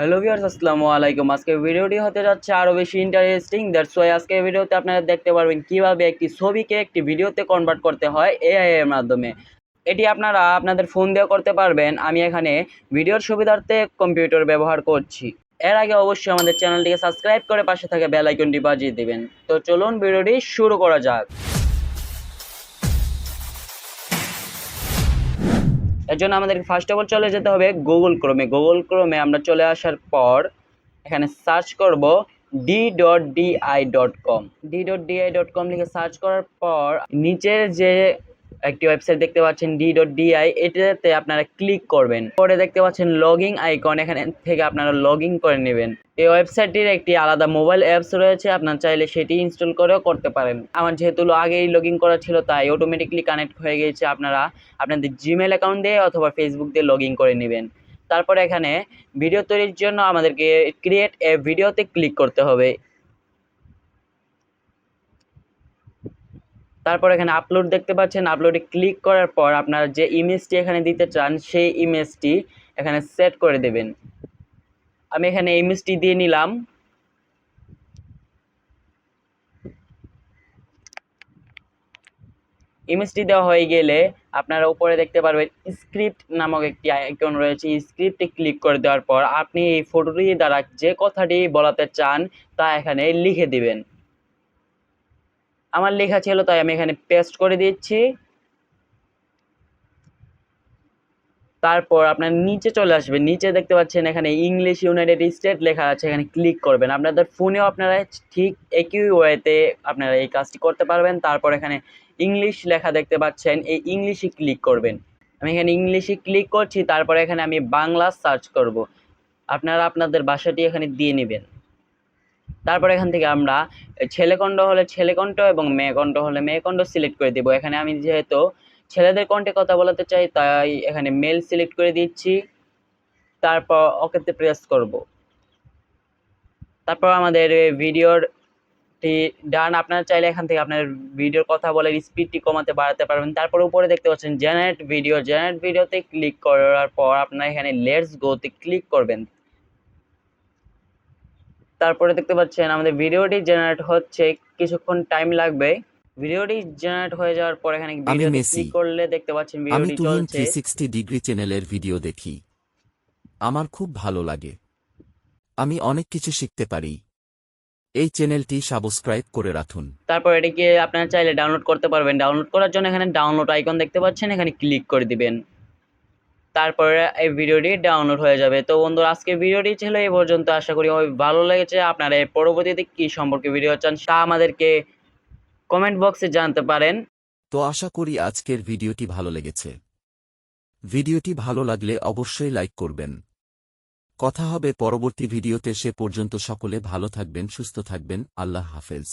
Hello viewers, আসসালামু আলাইকুম। আজকে ভিডিওটি হতে যাচ্ছে আরও বেশি ইন্টারেস্টিং দ্যাটস ওয়াই আজকে ভিডিওতে আপনারা দেখতে পারবেন কীভাবে একটি ছবিকে একটি ভিডিওতে কনভার্ট করতে হয় এআই এর মাধ্যমে। এটি আপনারা আপনাদের ফোন দিয়েও করতে পারবেন। আমি এখানে ভিডিওর সুবিধার্থে কম্পিউটার ব্যবহার করছি। এর আগে অবশ্যই আমাদের চ্যানেলটিকে সাবস্ক্রাইব করে পাশে থাকা বেল আইকনটি বাজিয়ে দিবেন। তো চলুন ভিডিওটি শুরু করা যাক। এর জন্য আমাদেরকে ফার্স্ট অফ অল চলে যেতে হবে গুগল ক্রোমে গুগল ক্রোমে আমরা চলে আসার পর এখানে সার্চ করব D dot DI dot com D dot DI dot com লিখে সার্চ করার পর নিচের যে একটি ওয়েবসাইট দেখতে পাচ্ছেন ডি ডট ডিআই এটাতে আপনারা ক্লিক করবেন। পরে দেখতে পাচ্ছেন লগিং আইকন এখানে থেকে আপনারা লগ করে নেবেন। এই ওয়েবসাইটটির একটি আলাদা মোবাইল অ্যাপস রয়েছে, আপনার চাইলে সেটি ইনস্টল করেও করতে পারেন। আমার যেহেতু আগেই লগ ইন করা ছিল, তাই অটোমেটিকলি কানেক্ট হয়ে গিয়েছে আপনারা আপনাদের জিমেল অ্যাকাউন্ট দিয়ে অথবা ফেসবুক দিয়ে লগ ইন করে নেবেন। তারপর এখানে ভিডিও তৈরির জন্য আমাদেরকে ক্রিয়েট এ ভিডিওতে ক্লিক করতে হবে। তারপর এখানে আপলোড দেখতে পাচ্ছেন আপলোডে ক্লিক করার পর আপনারা যে ইমেজটি এখানে দিতে চান, সেই ইমেজটি এখানে সেট করে দেবেন। আমি এখানে ইমেজটি দিয়ে নিলাম। ইমেজটি দেওয়া হয়ে গেলে আপনারা উপরে দেখতে পারবেন স্ক্রিপ্ট নামক একটি আইকন রয়েছে। স্ক্রিপ্টে ক্লিক করে দেওয়ার পর আপনি এই ফটোটি দ্বারা যে কথাটি বলাতে চান, তা এখানে লিখে দিবেন। আমার লেখা ছিল, তাই আমি এখানে পেস্ট করে দিচ্ছি। তারপর আপনার নিচে চলে আসবে, নিচে দেখতে পাচ্ছেন এখানে ইংলিশ ইউনাইটেড স্টেট লেখা আছে, এখানে ক্লিক করবেন। আপনাদের ফোনেও আপনারা ঠিক একই ওয়েতে আপনারা এই কাজটি করতে পারবেন। তারপর এখানে ইংলিশ লেখা দেখতে পাচ্ছেন, এই ইংলিশে ক্লিক করবেন। আমি এখানে ইংলিশে ক্লিক করছি, তারপরে এখানে আমি বাংলা সার্চ করব। আপনারা আপনাদের ভাষাটি এখানে দিয়ে নেবেন। তারপর এখান থেকে আমরা ছেলেকণ্ঠ হলে ছেলেকণ্ঠ এবং মেয়েকণ্ঠ হলে মেয়েকণ্ঠ সিলেক্ট করে দেবো। এখানে আমি যেহেতু ছেলেদের কণ্ঠে কথা বলাতে চাই, তাই এখানে মেল সিলেক্ট করে দিচ্ছি। তারপর ওকেতে প্রেস করব। তারপর আমাদের ভিডিওর টি ডান, আপনারা চাইলে এখান থেকে আপনার ভিডিওর কথা বলে স্পিডটি কমাতে বাড়াতে পারবেন। তারপর উপরে দেখতে পাচ্ছেন জেনারেট ভিডিও জেনারেট ভিডিওতে ক্লিক করার পর আপনারা এখানে লেটস গোতে ক্লিক করবেন। তারপরে দেখতে পাচ্ছেন আমাদের ভিডিওটি জেনারেট হচ্ছে কিছুক্ষণ টাইম লাগবে। ভিডিওটি জেনারেট হয়ে যাওয়ার পর এখানে ভিডিওতে মেসি। ক্লিক করলে দেখতে পাচ্ছেন ভিডিওটি চলছে। থ্রি সিক্সটি ডিগ্রি চ্যানেলের ভিডিও দেখি। আমার খুব ভালো লাগে। আমি অনেক কিছু শিখতে পারি। এই চ্যানেলটি সাবস্ক্রাইব করে রাখুন। তারপর এটিকে আপনারা চাইলে ডাউনলোড করতে পারবেন। ডাউনলোড করার জন্য এখানে ডাউনলোড আইকন দেখতে পাচ্ছেন এখানে ক্লিক করে দিবেন। তারপরে এই ভিডিওটি ডাউনলোড হয়ে যাবে। তো বন্ধুরা আজকে ভিডিওটি ছিল এই পর্যন্ত। আশা করি ভালো লেগেছে। আপনারা এর পরবর্তীতে কী সম্পর্কে ভিডিও চান তা আমাদেরকে কমেন্ট বক্সে জানতে পারেন। তো আশা করি আজকের ভিডিওটি ভালো লেগেছে। ভিডিওটি ভালো লাগলে অবশ্যই লাইক করবেন। কথা হবে পরবর্তী ভিডিওতে। সে পর্যন্ত সকলে ভালো থাকবেন, সুস্থ থাকবেন। আল্লাহ হাফেজ।